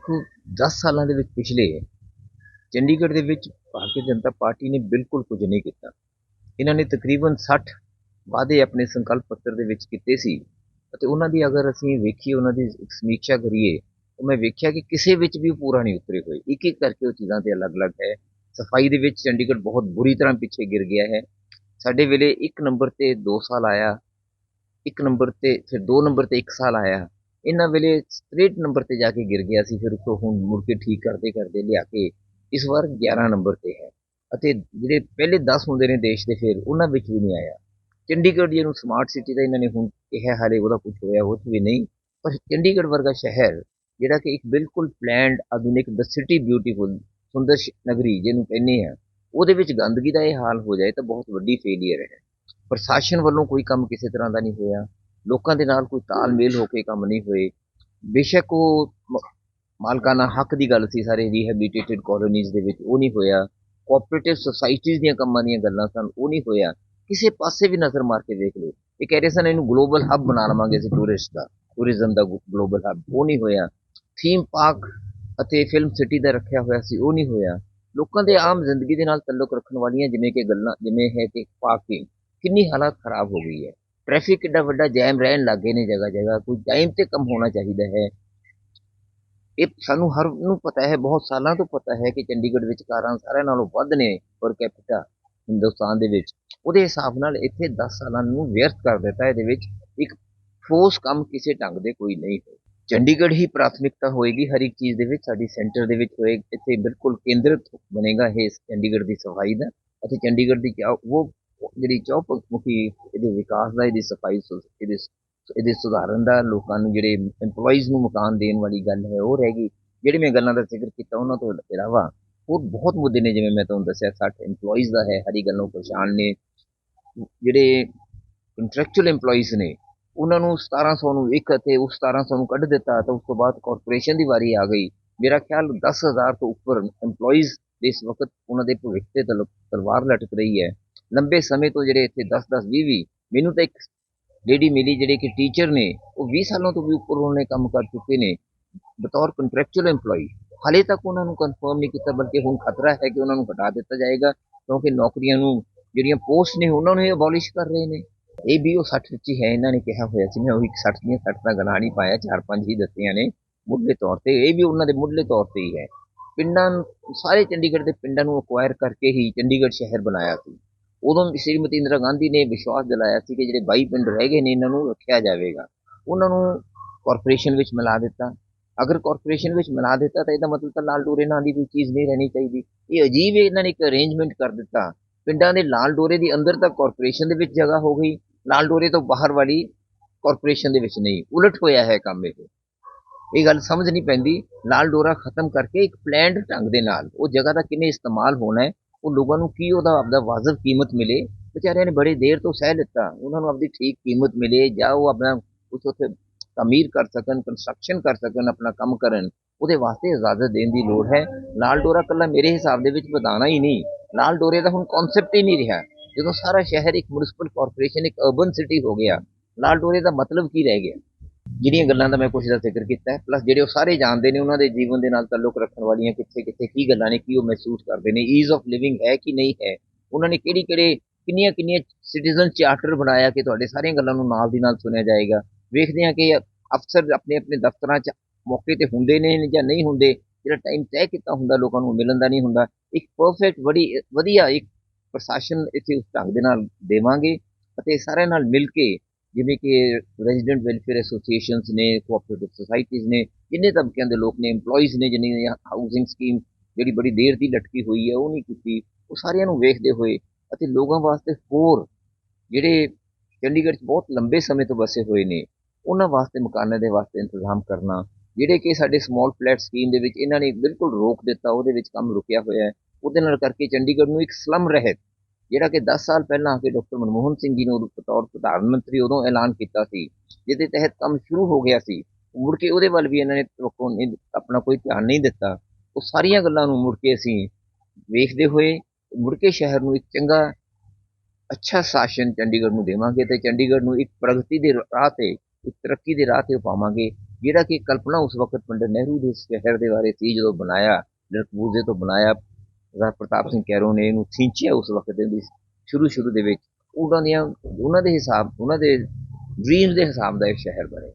ਦੇਖੋ 10 ਸਾਲਾਂ ਦੇ ਵਿੱਚ ਪਿਛਲੇ ਚੰਡੀਗੜ੍ਹ ਦੇ ਵਿੱਚ ਭਾਰਤੀ ਜਨਤਾ ਪਾਰਟੀ ਨੇ ਬਿਲਕੁਲ ਕੁਝ ਨਹੀਂ ਕੀਤਾ। ਇਹਨਾਂ ਨੇ ਤਕਰੀਬਨ 60 ਵਾਅਦੇ ਆਪਣੇ ਸੰਕਲਪ ਪੱਤਰ ਦੇ ਵਿੱਚ ਕੀਤੇ ਸੀ ਅਤੇ ਉਹਨਾਂ ਦੀ ਅਗਰ ਅਸੀਂ ਵੇਖੀਏ, ਉਹਨਾਂ ਦੀ ਇੱਕ ਸਮੀਖਿਆ ਕਰੀਏ ਤਾਂ ਮੈਂ ਵੇਖਿਆ ਕਿ ਕਿਸੇ ਵਿੱਚ ਵੀ ਉਹ ਪੂਰਾ ਨਹੀਂ ਉਤਰੇ ਹੋਏ। ਇੱਕ ਇੱਕ ਕਰਕੇ ਉਹ ਚੀਜ਼ਾਂ ਤੇ ਅਲੱਗ-ਅਲੱਗ ਹੈ। ਸਫ਼ਾਈ ਦੇ ਵਿੱਚ ਚੰਡੀਗੜ੍ਹ ਬਹੁਤ ਬੁਰੀ ਤਰ੍ਹਾਂ ਪਿੱਛੇ ਗਿਰ ਗਿਆ ਹੈ। ਸਾਡੇ ਵੇਲੇ ਇੱਕ ਨੰਬਰ ਤੇ 2 ਸਾਲ ਆਇਆ, ਇੱਕ ਨੰਬਰ ਤੇ, ਫਿਰ 2 ਨੰਬਰ ਤੇ 1 ਸਾਲ ਆਇਆ। ਇਹਨਾਂ ਵੇਲੇ ਸਟ੍ਰੇਟ ਨੰਬਰ ਤੇ ਜਾ ਕੇ ਗਿਰ ਗਿਆ ਸੀ, ਫਿਰ ਉਤੋਂ ਹੁਣ ਮੁੜ ਕੇ ਠੀਕ ਕਰਦੇ ਕਰਦੇ ਲਿਆ ਕੇ ਇਸ ਵਾਰ 11 ਨੰਬਰ ਤੇ ਹੈ। ਅਤੇ ਜਿਹੜੇ ਪਹਿਲੇ 10 ਹੁੰਦੇ ਨੇ ਦੇਸ਼ ਦੇ, ਫਿਰ ਉਹਨਾਂ ਵਿੱਚ ਵੀ ਨਹੀਂ ਆਇਆ। ਚੰਡੀਗੜ੍ਹ ਜਿਹਨੂੰ ਸਮਾਰਟ ਸਿਟੀ ਦਾ ਇਹਨਾਂ ਨੇ ਹੁਣ ਕਿਹਾ, ਹਾਲੇ ਉਹਦਾ ਕੁਝ ਹੋਇਆ, ਉਹ 'ਚ ਵੀ ਨਹੀਂ। ਪਰ ਚੰਡੀਗੜ੍ਹ ਵਰਗਾ ਸ਼ਹਿਰ, ਜਿਹੜਾ ਕਿ ਇੱਕ ਬਿਲਕੁਲ ਪਲੈਨਡ ਆਧੁਨਿਕ ਦ ਸਿਟੀ ਬਿਊਟੀਫੁਲ ਸੁੰਦਰ ਨਗਰੀ ਜਿਹਨੂੰ ਕਹਿੰਦੇ ਆ, ਉਹਦੇ ਵਿੱਚ ਗੰਦਗੀ ਦਾ ਇਹ ਹਾਲ ਹੋ ਜਾਏ ਤਾਂ ਬਹੁਤ ਵੱਡੀ ਫੇਲੀਅਰ ਹੈ। ਪ੍ਰਸ਼ਾਸਨ ਵੱਲੋਂ ਕੋਈ ਕੰਮ ਕਿਸੇ ਤਰ੍ਹਾਂ ਦਾ ਨਹੀਂ ਹੋਇਆ। ਲੋਕਾਂ ਦੇ ਨਾਲ ਕੋਈ ਤਾਲਮੇਲ ਹੋ ਕੇ ਕੰਮ ਨਹੀਂ ਹੋਏ। ਬੇਸ਼ੱਕ ਉਹ ਮ- ਮਾਲਕਾਨਾ ਹੱਕ ਦੀ ਗੱਲ ਸੀ, ਸਾਰੇ ਰੀਹੈਬਿਲਿਟੇਟਡ ਕਾਲੋਨੀਜ਼ ਦੇ ਵਿੱਚ, ਉਹ ਨਹੀਂ ਹੋਇਆ। ਕੋਆਪਰੇਟਿਵ ਸੁਸਾਇਟੀਜ਼ ਦੀਆਂ ਕੰਮਾਂ ਦੀਆਂ ਗੱਲਾਂ ਸਨ, ਉਹ ਨਹੀਂ ਹੋਇਆ। ਕਿਸੇ ਪਾਸੇ ਵੀ ਨਜ਼ਰ ਮਾਰ ਕੇ ਦੇਖ ਲਓ। ਇਹ ਕਹਿ ਰਹੇ ਸਨ, ਇਹਨੂੰ ਗਲੋਬਲ ਹੱਬ ਬਣਾ ਲਵਾਂਗੇ ਅਸੀਂ ਟੂਰਿਸਟ ਦਾ। ਟੂਰਿਜ਼ਮ ਦਾ ਗਲੋਬਲ ਹੱਬ ਉਹ ਨਹੀਂ ਹੋਇਆ। ਥੀਮ ਪਾਰਕ ਅਤੇ ਫਿਲਮ ਸਿਟੀ ਦਾ ਰੱਖਿਆ ਹੋਇਆ ਸੀ, ਉਹ ਨਹੀਂ ਹੋਇਆ। ਲੋਕਾਂ ਦੇ ਆਮ ਜ਼ਿੰਦਗੀ ਦੇ ਨਾਲ ਤਾਲੁਕ ਰੱਖਣ ਵਾਲੀਆਂ ਜਿਵੇਂ ਕਿ ਗੱਲਾਂ, ਜਿਵੇਂ ਹੈ ਕਿ ਪਾਰਕਿੰਗ ਕਿੰਨੀ ਹਾਲਤ ਖਰਾਬ ਹੋ ਗਈ ਹੈ। ਟ੍ਰੈਫਿਕ ਕਿੱਡਾ ਵੱਡਾ ਜੈਮ ਰਹਿਣ ਲੱਗੇ ਨੇ ਜਗ੍ਹਾ ਜਗ੍ਹਾ ਕੋਈ ਟਾਈਮ ਤੇ ਕੰਮ ਹੋਣਾ ਚਾਹੀਦਾ ਹੈ। ਇਹ ਸਾਨੂੰ ਹਰ ਨੂੰ ਪਤਾ ਹੈ, ਬਹੁਤ ਸਾਲਾਂ ਤੋਂ ਪਤਾ ਹੈ ਕਿ ਚੰਡੀਗੜ੍ਹ ਵਿੱਚ ਕਾਰਾਂ ਸਾਰਿਆਂ ਨਾਲੋਂ ਵੱਧ ਨੇ ਪਰ ਕੈਪੀਟਾ ਹਿੰਦੁਸਤਾਨ ਦੇ ਵਿੱਚ। ਉਹਦੇ ਹਿਸਾਬ ਨਾਲ ਇੱਥੇ 10 ਸਾਲਾਂ ਨੂੰ ਵਿਅਰਥ ਕਰ ਦਿੱਤਾ, ਇਹਦੇ ਵਿੱਚ ਇੱਕ ਠੋਸ ਕੰਮ ਕਿਸੇ ਢੰਗ ਦੇ ਕੋਈ ਨਹੀਂ ਹੋਏ। ਚੰਡੀਗੜ੍ਹ ਹੀ ਪ੍ਰਾਥਮਿਕਤਾ ਹੋਏਗੀ, ਹਰ ਇੱਕ ਚੀਜ਼ ਦੇ ਵਿੱਚ, ਸਾਡੀ ਸੈਂਟਰ ਦੇ ਵਿੱਚ ਹੋਏ ਇੱਥੇ ਬਿਲਕੁਲ ਕੇਂਦਰਿਤ ਬਣੇਗਾ ਇਹ ਚੰਡੀਗੜ੍ਹ ਦੀ ਸਫ਼ਾਈ ਦਾ। ਅਤੇ ਚੰਡੀਗੜ੍ਹ ਦੀ ਚਾਹ ਉਹ ਜਿਹੜੀ ਚੌਪਮੁਖੀ ਇਹਦੇ ਵਿਕਾਸ ਦਾ, ਇਹਦੀ ਸਫ਼ਾਈ ਇਹਦੇ ਇਹਦੇ ਸੁਧਾਰਨ ਦਾ, ਲੋਕਾਂ ਨੂੰ ਜਿਹੜੇ EMPLOYEES ਨੂੰ ਮਕਾਨ ਦੇਣ ਵਾਲੀ ਗੱਲ ਹੈ, ਉਹ ਰਹਿ ਗਈ। ਜਿਹੜੇ ਮੈਂ ਗੱਲਾਂ ਦਾ ਜ਼ਿਕਰ ਕੀਤਾ, ਉਹਨਾਂ ਤੋਂ ਇਲਾਵਾ ਹੋਰ ਬਹੁਤ ਮੁੱਦੇ ਨੇ, ਜਿਵੇਂ ਮੈਂ ਤੁਹਾਨੂੰ ਦੱਸਿਆ 60 EMPLOYEES ਦਾ ਹੈ, ਹਰੀ ਗੱਲੋਂ ਪਛਾਣ ਨੇ। ਜਿਹੜੇ ਕੰਟਰੈਕਚੁਅਲ EMPLOYEES ਨੇ, ਉਹਨਾਂ ਨੂੰ 1700 ਨੂੰ ਇੱਕ ਅਤੇ ਉਸ 1700 ਨੂੰ ਕੱਢ ਦਿੱਤਾ ਤਾਂ ਉਸ ਤੋਂ ਬਾਅਦ ਕਾਰਪੋਰੇਸ਼ਨ ਦੀ ਵਾਰੀ ਆ ਗਈ। ਮੇਰਾ ਖਿਆਲ 10000 ਤੋਂ ਉੱਪਰ EMPLOYEES ਇਸ ਵਕਤ ਉਹਨਾਂ ਦੇ ਭਵਿੱਖ ਤੇ ਤਲ- ਤਲਵਾਰ ਲਟਕ ਰਹੀ ਹੈ। ਲੰਬੇ ਸਮੇਂ ਤੋਂ ਜਿਹੜੇ ਇੱਥੇ 10 10 20 20 ਮੈਨੂੰ ਤਾਂ ਇੱਕ ਲੇਡੀ ਮਿਲੀ ਜਿਹੜੇ ਕਿ ਟੀਚਰ ਨੇ, ਉਹ 20 ਸਾਲਾਂ ਤੋਂ ਵੀ ਉੱਪਰ ਉਹਨੇ ਕੰਮ ਕਰ ਚੁੱਕੇ ਨੇ, ਬਤੌਰ ਕੰਟਰੈਕਚੁਅਲ EMPLOYEE ਹਾਲੇ ਤੱਕ ਉਹਨਾਂ ਨੂੰ ਕਨਫਰਮ ਨਹੀਂ ਕੀਤਾ, ਬਲਕਿ ਹੁਣ ਖਤਰਾ ਹੈ ਕਿ ਉਹਨਾਂ ਨੂੰ ਘਟਾ ਦਿੱਤਾ ਜਾਏਗਾ, ਕਿਉਂਕਿ ਨੌਕਰੀਆਂ ਨੂੰ ਜਿਹੜੀਆਂ ਪੋਸਟ ਨੇ, ਉਹਨਾਂ ਨੂੰ ਇਹ ਅਬੋਲਿਸ਼ ਕਰ ਰਹੇ ਨੇ। ਇਹ ਵੀ ਉਹ 60 ਵਿੱਚ ਹੀ ਹੈ, ਇਹਨਾਂ ਨੇ ਕਿਹਾ ਹੋਇਆ ਸੀ, ਮੈਂ ਉਹੀ 60 ਦੀਆਂ 60 ਦਾ ਗਣਾ ਨਹੀਂ ਪਾਇਆ, ਚਾਰ ਪੰਜ ਹੀ ਦੱਸੀਆਂ ਨੇ ਮੁੱਢਲੇ ਤੌਰ ਤੇ, ਇਹ ਵੀ ਉਹਨਾਂ ਦੇ ਮੁੱਢਲੇ ਤੌਰ ਤੇ ਹੀ ਹੈ। ਪਿੰਡਾਂ ਸਾਰੇ ਚੰਡੀਗੜ੍ਹ ਦੇ ਪਿੰਡਾਂ ਨੂੰ ਅਕਵਾਇਰ ਕਰਕੇ ਹੀ ਚੰਡੀਗੜ੍ਹ ਸ਼ਹਿਰ ਬਣਾਇਆ ਸੀ। ਉਦੋਂ ਸ਼੍ਰੀਮਤੀ ਇੰਦਰਾ ਗਾਂਧੀ ਨੇ ਵਿਸ਼ਵਾਸ ਦਿਲਾਇਆ ਸੀ ਕਿ ਜਿਹੜੇ 22 ਪਿੰਡ ਰਹਿ ਗਏ ਨੇ, ਇਹਨਾਂ ਨੂੰ ਰੱਖਿਆ ਜਾਵੇਗਾ। ਉਹਨਾਂ ਨੂੰ ਕਾਰਪੋਰੇਸ਼ਨ ਵਿੱਚ ਮਿਲਾ ਦਿੱਤਾ। ਅਗਰ ਕਾਰਪੋਰੇਸ਼ਨ ਵਿੱਚ ਮਿਲਾ ਦਿੱਤਾ ਤਾਂ ਇਹਦਾ ਮਤਲਬ ਤਾਂ ਲਾਲ ਡੋਰੇ ਨਾਂ ਦੀ ਕੋਈ ਚੀਜ਼ ਨਹੀਂ ਰਹਿਣੀ ਚਾਹੀਦੀ। ਇਹ ਅਜੀਬ ਇਹਨਾਂ ਨੇ ਇੱਕ ਅਰੇਂਜਮੈਂਟ ਕਰ ਦਿੱਤਾ। ਪਿੰਡਾਂ ਦੇ ਲਾਲ ਡੋਰੇ ਦੀ ਅੰਦਰ ਤਾਂ ਕਾਰਪੋਰੇਸ਼ਨ ਦੇ ਵਿੱਚ ਜਗ੍ਹਾ ਹੋ ਗਈ। ਲਾਲ ਡੋਰੇ ਤੋਂ ਬਾਹਰ ਵਾਲੀ ਕਾਰਪੋਰੇਸ਼ਨ ਦੇ ਵਿੱਚ ਨਹੀਂ। ਉਲਟ ਹੋਇਆ ਹੈ ਕੰਮ ਇਹ। ਇਹ ਗੱਲ ਸਮਝ ਨਹੀਂ ਪੈਂਦੀ। ਲਾਲ ਡੋਰਾ ਖਤਮ ਕਰਕੇ ਇੱਕ ਪਲੈਨਡ ਢੰਗ ਦੇ ਨਾਲ ਉਹ ਜਗ੍ਹਾ ਦਾ ਕਿਵੇਂ ਇਸਤੇਮਾਲ ਹੋਣਾ ਹੈ ਉਹ ਲੋਕਾਂ ਨੂੰ ਕੀ ਉਹਦਾ ਆਪਦਾ ਵਾਜਬ ਕੀਮਤ ਮਿਲੇ? ਵਿਚਾਰਿਆਂ ਨੇ ਬੜੇ ਦੇਰ ਤੋਂ ਸਹਿ ਲਿੱਤਾ। ਉਹਨਾਂ ਨੂੰ ਆਪਦੀ ਠੀਕ ਕੀਮਤ ਮਿਲੇ ਜਾਂ ਉਹ ਆਪਣਾ ਕੁਛ ਉੱਥੇ ਤਾਮੀਰ ਕਰ ਸਕਣ ਕੰਸਟਰਕਸ਼ਨ ਕਰ ਸਕਣ, ਆਪਣਾ ਕੰਮ ਕਰਨ, ਉਹਦੇ ਵਾਸਤੇ ਇਜਾਜ਼ਤ ਦੇਣ ਦੀ ਲੋੜ ਹੈ। ਲਾਲ ਡੋਰਾ ਕੱਲਾ ਮੇਰੇ ਹਿਸਾਬ ਦੇ ਵਿੱਚ ਵਧਾਣਾ ਹੀ ਨਹੀਂ। ਲਾਲ ਡੋਰੇ ਦਾ ਹੁਣ ਕਨਸੈਪਟ ਹੀ ਨਹੀਂ ਰਿਹਾ। ਜਦੋਂ ਸਾਰਾ ਸ਼ਹਿਰ ਇੱਕ ਮਿਊਨਿਸਪਲ ਕਾਰਪੋਰੇਸ਼ਨ ਇੱਕ ਅਰਬਨ ਸਿਟੀ ਹੋ ਗਿਆ ਲਾਲ ਡੋਰੇ ਦਾ ਮਤਲਬ ਕੀ ਰਹਿ ਗਿਆ? ਜਿਹੜੀਆਂ ਗੱਲਾਂ ਦਾ ਮੈਂ ਕੁਝ ਦਾ ਜ਼ਿਕਰ ਕੀਤਾ ਹੈ ਪਲੱਸ ਜਿਹੜੇ ਉਹ ਸਾਰੇ ਜਾਣਦੇ ਨੇ ਉਹਨਾਂ ਦੇ ਜੀਵਨ ਦੇ ਨਾਲ ਤਾਲੁਕ ਰੱਖਣ ਵਾਲੀਆਂ ਕਿੱਥੇ ਕਿੱਥੇ ਕੀ ਗੱਲਾਂ ਨੇ, ਕੀ ਉਹ ਮਹਿਸੂਸ ਕਰਦੇ ਨੇ ਈਜ਼ ਆਫ ਲਿਵਿੰਗ ਹੈ ਕਿ ਨਹੀਂ ਹੈ, ਉਹਨਾਂ ਨੇ ਕਿਹੜੀ ਕਿਹੜੇ, ਕਿੰਨੀਆਂ ਕਿੰਨੀਆਂ ਸਿਟੀਜ਼ਨ ਚਾਰਟਰ ਬਣਾਇਆ ਕਿ ਤੁਹਾਡੇ ਸਾਰੀਆਂ ਗੱਲਾਂ ਨੂੰ ਨਾਲ ਦੀ ਨਾਲ ਸੁਣਿਆ ਜਾਏਗਾ। ਵੇਖਦੇ ਹਾਂ ਕਿ ਅਫਸਰ ਆਪਣੇ ਆਪਣੇ ਦਫ਼ਤਰਾਂ 'ਚ ਮੌਕੇ ਤੇ ਹੁੰਦੇ ਨੇ ਜਾਂ ਨਹੀਂ ਹੁੰਦੇ, ਜਿਹੜਾ ਟਾਈਮ ਤੈਅ ਕੀਤਾ ਹੁੰਦਾ ਲੋਕਾਂ ਨੂੰ ਮਿਲਣ ਦਾ ਨਹੀਂ ਹੁੰਦਾ, ਇੱਕ ਪਰਫੈਕਟ ਬੜੀ, ਵਧੀਆ ਇੱਕ ਪ੍ਰਸ਼ਾਸਨ ਇੱਥੇ ਉਸ ਢੰਗ ਦੇ ਨਾਲ ਦੇਵਾਂਗੇ ਅਤੇ ਸਾਰਿਆਂ ਨਾਲ ਮਿਲ ਕੇ ਜਿਵੇਂ ਕਿ ਰੈਜ਼ੀਡੈਂਟ ਵੈਲਫੇਅਰ ਐਸੋਸੀਏਸ਼ਨਸ ਨੇ ਕੋਆਪਰੇਟਿਵ ਸੁਸਾਇਟੀਜ਼ ਨੇ, ਜਿੰਨੇ ਤਬਕਿਆਂ ਦੇ ਲੋਕ ਨੇ, EMPLOYEES ਨੇ ਜਿਨ੍ਹਾਂ ਹਾਊਸਿੰਗ ਸਕੀਮ ਜਿਹੜੀ ਬੜੀ ਦੇਰ ਦੀ ਲਟਕੀ ਹੋਈ ਹੈ, ਉਹ ਨਹੀਂ ਕੀਤੀ, ਉਹ ਸਾਰਿਆਂ ਨੂੰ ਵੇਖਦੇ ਹੋਏ ਅਤੇ ਲੋਕਾਂ ਵਾਸਤੇ ਹੋਰ ਜਿਹੜੇ ਚੰਡੀਗੜ੍ਹ 'ਚ ਬਹੁਤ ਲੰਬੇ ਸਮੇਂ ਤੋਂ ਵਸੇ ਹੋਏ ਨੇ, ਉਹਨਾਂ ਵਾਸਤੇ ਮਕਾਨਾਂ ਦੇ ਵਾਸਤੇ ਇੰਤਜ਼ਾਮ ਕਰਨਾ, ਜਿਹੜੇ ਕਿ ਸਾਡੇ ਸਮਾਲ ਫਲੈਟ ਸਕੀਮ ਦੇ ਵਿੱਚ ਇਹਨਾਂ ਨੇ ਬਿਲਕੁਲ ਰੋਕ ਦਿੱਤਾ, ਉਹਦੇ ਵਿੱਚ ਕੰਮ ਰੁਕਿਆ ਹੋਇਆ ਹੈ, ਉਹਦੇ ਨਾਲ ਕਰਕੇ ਚੰਡੀਗੜ੍ਹ ਨੂੰ ਇੱਕ ਸਲਮ ਰਹਿਤ ਜਿਹੜਾ ਕਿ 10 ਸਾਲ ਪਹਿਲਾਂ ਆ ਕੇ ਡਾਕਟਰ ਮਨਮੋਹਨ ਸਿੰਘ ਜੀ ਨੇ ਉਦੋਂ ਬਤੌਰ ਪ੍ਰਧਾਨ ਮੰਤਰੀ ਉਦੋਂ ਐਲਾਨ ਕੀਤਾ ਸੀ, ਜਿਹਦੇ ਤਹਿਤ ਕੰਮ ਸ਼ੁਰੂ ਹੋ ਗਿਆ ਸੀ, ਮੁੜ ਕੇ ਉਹਦੇ ਵੱਲ ਵੀ ਇਹਨਾਂ ਨੇ ਤਵੱਕੋ ਨੇ ਆਪਣਾ ਕੋਈ ਧਿਆਨ ਨਹੀਂ ਦਿੱਤਾ। ਉਹ ਸਾਰੀਆਂ ਗੱਲਾਂ ਨੂੰ ਮੁੜ ਕੇ ਅਸੀਂ ਵੇਖਦੇ ਹੋਏ, ਮੁੜ ਕੇ ਸ਼ਹਿਰ ਨੂੰ ਇੱਕ ਚੰਗਾ, ਅੱਛਾ ਸ਼ਾਸਨ ਚੰਡੀਗੜ੍ਹ ਨੂੰ ਦੇਵਾਂਗੇ ਤੇ ਚੰਡੀਗੜ੍ਹ ਨੂੰ ਇੱਕ ਪ੍ਰਗਤੀ ਦੇ ਰਾਹ ਤੇ, ਇੱਕ ਤਰੱਕੀ ਦੇ ਰਾਹ ਤੇ ਪਾਵਾਂਗੇ, ਜਿਹੜਾ ਕਿ ਕਲਪਨਾ ਉਸ ਵਕਤ ਪੰਡਿਤ ਨਹਿਰੂ ਦੇ ਸ਼ਹਿਰ ਦੇ ਬਾਰੇ ਸੀ ਜਦੋਂ ਬਣਾਇਆ ਲੜਕਬੂਜ਼ੇ ਤੋਂ ਬਣਾਇਆ ਸਰਦਾਰ ਪ੍ਰਤਾਪ ਸਿੰਘ ਕੈਰੋਂ ਨੇ ਇਹਨੂੰ ਸਿੰਚਿਆ ਉਸ ਵਕਤ ਦੇ ਸ਼ੁਰੂ ਸ਼ੁਰੂ ਦੇ ਵਿੱਚ। ਉਹਨਾਂ ਦੀਆਂ, ਉਹਨਾਂ ਦੇ ਹਿਸਾਬ, ਉਹਨਾਂ ਦੇ ਡ੍ਰੀਮ ਦੇ ਹਿਸਾਬ ਦਾ ਇਹ ਸ਼ਹਿਰ ਬਣੇ